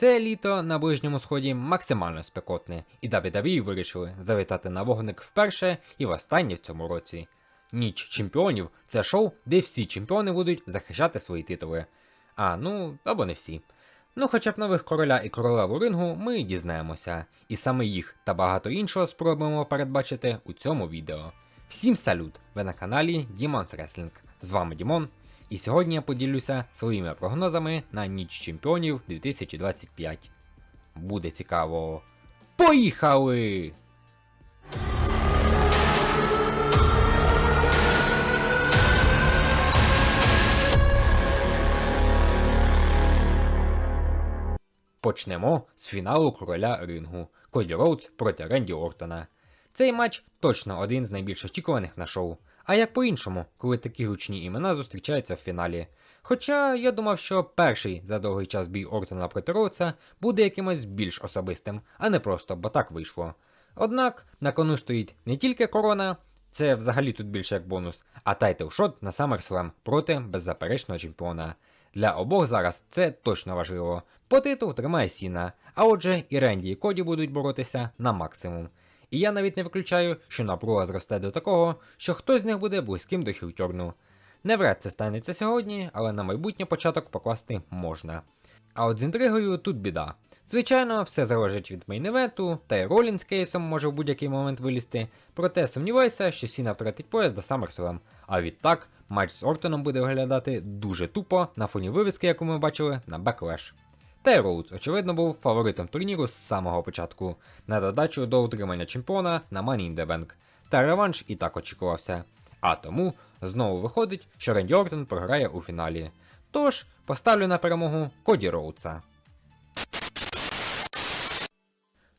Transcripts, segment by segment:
Це літо на ближньому сході максимально спекотне, і WWE вирішили завітати на вогник вперше і востаннє в цьому році. Ніч чемпіонів це шоу, де всі чемпіони будуть захищати свої титули. А ну або не всі. Ну, хоча б нових короля і королеву рингу ми дізнаємося, і саме їх та багато іншого спробуємо передбачити у цьому відео. Всім салют! Ви на каналі Дімонс Wrestling. З вами Дімон, і сьогодні я поділюся своїми прогнозами на ніч чемпіонів 2025. Буде цікаво. Поїхали! Почнемо з фіналу короля рингу Коді Роудс проти Ренді Ортона. Цей матч точно один з найбільш очікуваних на шоу. А як по-іншому, коли такі гучні імена зустрічаються в фіналі. Хоча я думав, що перший за довгий час бій Ортона проти Роудса буде якимось більш особистим, а не просто, бо так вийшло. Однак на кону стоїть не тільки корона, це взагалі тут більше як бонус, а тайтл-шот на SummerSlam проти беззаперечного чемпіона. Для обох зараз це точно важливо. По титул тримає Сіна, а отже і Ренді і Коді будуть боротися на максимум. І я навіть не виключаю, що напруга зросте до такого, що хтось з них буде близьким до хілтюрну. Невряд це станеться сьогодні, але на майбутнє початок покласти можна. А от з інтригою тут біда. Звичайно, все залежить від мейн-івенту, та й Ролін з кейсом може в будь-який момент вилізти, проте сумніваюся, що Сіна втратить пояс до SummerSlam. А відтак, матч з Ортоном буде виглядати дуже тупо на фоні вивіски, яку ми бачили на Backlash. Та Роудс, очевидно, був фаворитом турніру з самого початку, на додачу до утримання чемпіона на Money in the Bank. Та реванш і так очікувався. А тому знову виходить, що Ренді Ортон програє у фіналі. Тож поставлю на перемогу Коді Роудса.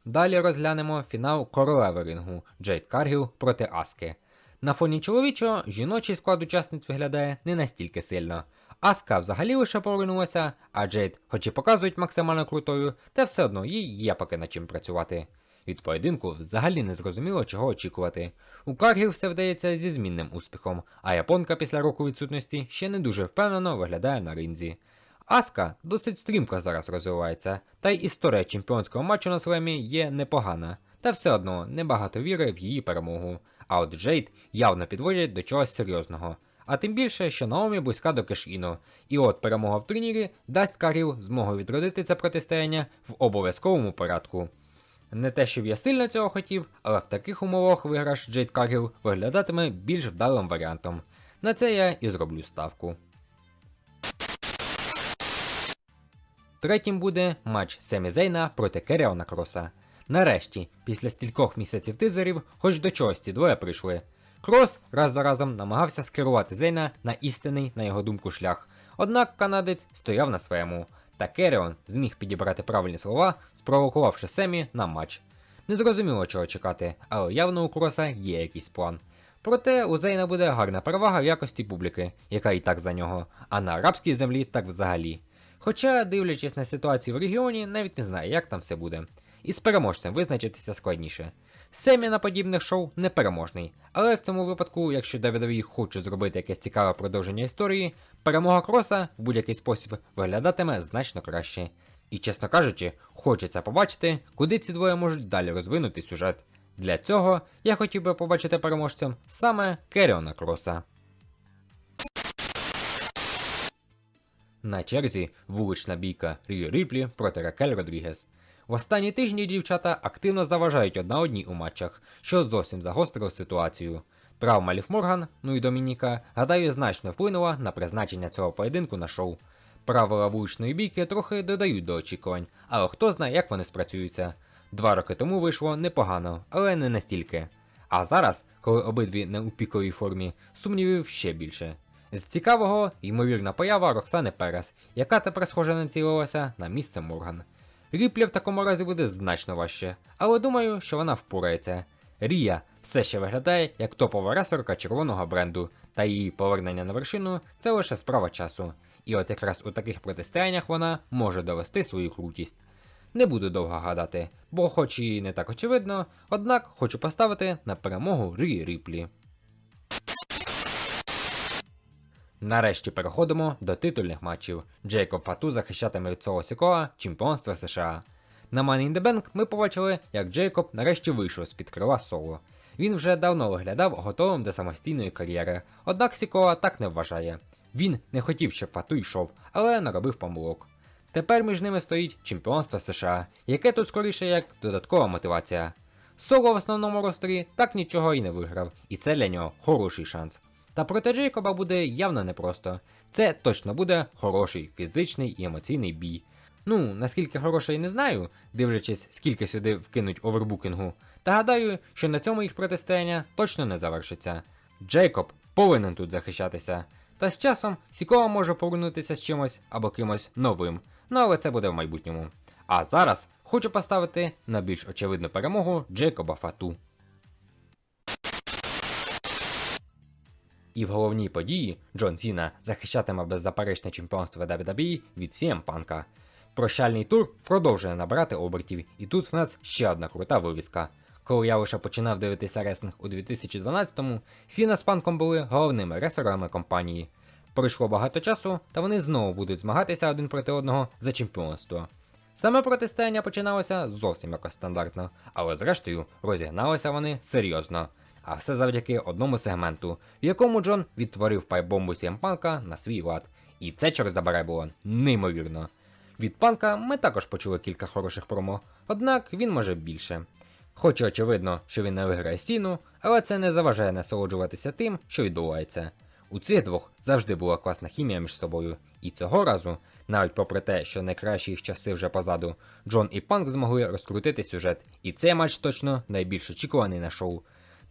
Далі розглянемо фінал королеви рингу Джейд Каргіл проти Аски. На фоні чоловічого жіночий склад учасниць виглядає не настільки сильно. Аска взагалі лише повернулася, а Джейд, хоч і показують максимально крутою, та все одно їй є поки над чим працювати. Від поєдинку взагалі не зрозуміло, чого очікувати. У Каргіл все вдається зі змінним успіхом, а японка після року відсутності ще не дуже впевнено виглядає на ринзі. Аска досить стрімко зараз розвивається, та й історія чемпіонського матчу на слемі є непогана, та все одно небагато віри в її перемогу. А от Джейд явно підводять до чогось серйозного. А тим більше, що Наомі близька до кешіну, і от перемога в турнірі дасть Каріл змогу відродити це протистояння в обов'язковому порядку. Не те, щоб я сильно цього хотів, але в таких умовах виграш Джейд Каргіл виглядатиме більш вдалим варіантом. На це я і зроблю ставку. Третім буде матч Семі Зейна проти Керіона Кроса. Нарешті, після стількох місяців тизерів, хоч до чогось ці двоє прийшли. Крос раз за разом намагався скерувати Зейна на істинний, на його думку, шлях. Однак канадець стояв на своєму, та Керіон зміг підібрати правильні слова, спровокувавши Семі на матч. Незрозуміло чого чекати, але явно у Кроса є якийсь план. Проте у Зейна буде гарна перевага в якості публіки, яка і так за нього, а на арабській землі так взагалі. Хоча, дивлячись на ситуацію в регіоні, навіть не знаю, як там все буде. І з переможцем визначитися складніше. Семі на подібних шоу непереможний, але в цьому випадку, якщо WWE хоче зробити якесь цікаве продовження історії, перемога Кроса в будь-який спосіб виглядатиме значно краще. І, чесно кажучи, хочеться побачити, куди ці двоє можуть далі розвинути сюжет. Для цього я хотів би побачити переможцем саме Керіона Кроса. На черзі вулична бійка Ріо Ріплі проти Ракель Родрігес. В останні тижні дівчата активно заважають одна одній у матчах, що зовсім загострило ситуацію. Травма Ліф Морган, ну і Домініка, гадаю, значно вплинула на призначення цього поєдинку на шоу. Правила вуличної бійки трохи додають до очікувань, але хто знає, як вони спрацюються. Два роки тому вийшло непогано, але не настільки. А зараз, коли обидві не у піковій формі, сумнівів ще більше. З цікавого, ймовірна поява Роксани Перес, яка тепер схоже націлилася на місце Морган. Ріплі в такому разі буде значно важче, але думаю, що вона впорається. Рія все ще виглядає як топова ресорка червоного бренду, та її повернення на вершину це лише справа часу. І от якраз у таких протистояннях вона може довести свою крутість. Не буду довго гадати, бо хоч і не так очевидно, однак хочу поставити на перемогу Рії Ріплі. Нарешті переходимо до титульних матчів. Джейкоб Фату захищатиме від Соло Сікоа чемпіонства США. На Money in the Bank ми побачили, як Джейкоб нарешті вийшов з-під крила соло. Він вже давно виглядав готовим до самостійної кар'єри, однак Сікоа так не вважає. Він не хотів, щоб Фату йшов, але наробив помилок. Тепер між ними стоїть чемпіонство США, яке тут скоріше як додаткова мотивація. Соло в основному ростері так нічого і не виграв, і це для нього хороший шанс. Та проти Джейкоба буде явно непросто. Це точно буде хороший фізичний і емоційний бій. Ну, наскільки хороший не знаю, дивлячись, скільки сюди вкинуть овербукінгу, та гадаю, що на цьому їх протистояння точно не завершиться. Джейкоб повинен тут захищатися, та з часом Сікова може повернутися з чимось або кимось новим, ну але це буде в майбутньому. А зараз хочу поставити на більш очевидну перемогу Джейкоба Фату. І в головній події Джон Сіна захищатиме беззаперечне чемпіонство WWE від CM Панка. Прощальний тур продовжує набирати обертів, і тут в нас ще одна крута вивіска. Коли я лише починав дивитися реслинг у 2012-му, Сіна з панком були головними ресерами компанії. Пройшло багато часу, та вони знову будуть змагатися один проти одного за чемпіонство. Саме протистояння починалося зовсім якось стандартно, але зрештою розігналися вони серйозно. А все завдяки одному сегменту, в якому Джон відтворив пайбомбу CM Панка на свій лад. І це через забере було неймовірно. Від панка ми також почули кілька хороших промо, однак він може більше. Хоч очевидно, що він не виграє сіну, але це не заважає насолоджуватися тим, що відбувається. У цих двох завжди була класна хімія між собою, і цього разу, навіть попри те, що найкращі їх часи вже позаду, Джон і Панк змогли розкрутити сюжет, і цей матч точно найбільш очікуваний на шоу.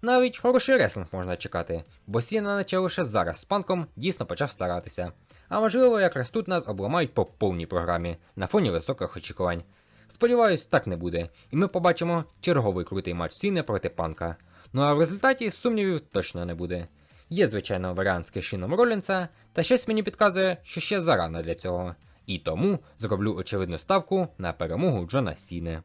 Навіть хороший реслинг можна чекати, бо Сіна наче лише зараз з панком дійсно почав старатися. А можливо, якраз тут нас обламають по повній програмі на фоні високих очікувань. Сподіваюсь, так не буде, і ми побачимо черговий крутий матч Сіни проти панка. Ну а в результаті сумнівів точно не буде. Є, звичайно, варіант з Кешіном Ролінса, та щось мені підказує, що ще зарано для цього. І тому зроблю очевидну ставку на перемогу Джона Сіни.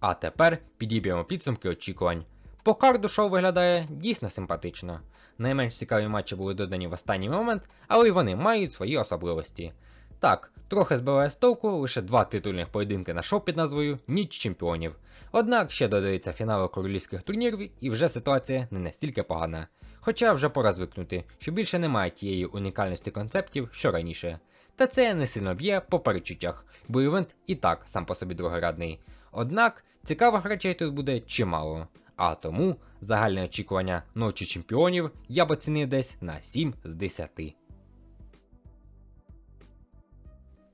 А тепер підіб'ємо підсумки очікувань. По карду шоу виглядає дійсно симпатично. Найменш цікаві матчі були додані в останній момент, але й вони мають свої особливості. Так, трохи збиває з толку лише два титульних поєдинки на шоу під назвою Ніч чемпіонів. Однак ще додаються фінали королівських турнірів, і вже ситуація не настільки погана. Хоча вже пора звикнути, що більше немає тієї унікальності концептів, що раніше. Та це не сильно б'є по перечуттях, бо івент і так сам по собі другорядний. Однак цікавих речей тут буде чимало. А тому загальне очікування ночі чемпіонів я б оцінив десь на 7 з 10.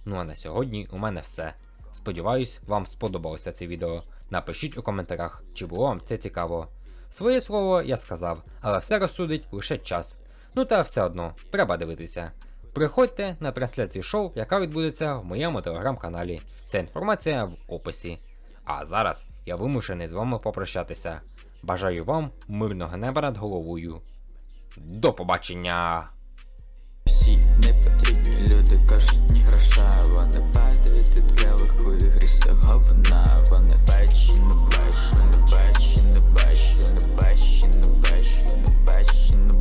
Ну а на сьогодні у мене все. Сподіваюсь, вам сподобалося це відео. Напишіть у коментарях, чи було вам це цікаво. Своє слово я сказав, але все розсудить лише час. Ну та все одно, треба дивитися. Приходьте на трансляцію шоу, яка відбудеться в моєму телеграм-каналі. Вся інформація в описі. А зараз я вимушений з вами попрощатися. Бажаю вам мирного неба над головою. До побачення! Всі непотрібні люди кажуть, ні гроша, вони падають від левих у ігри говна, вони бачу, не бачу, не бачу, не бачу, не бачу, не бачу, не бачу.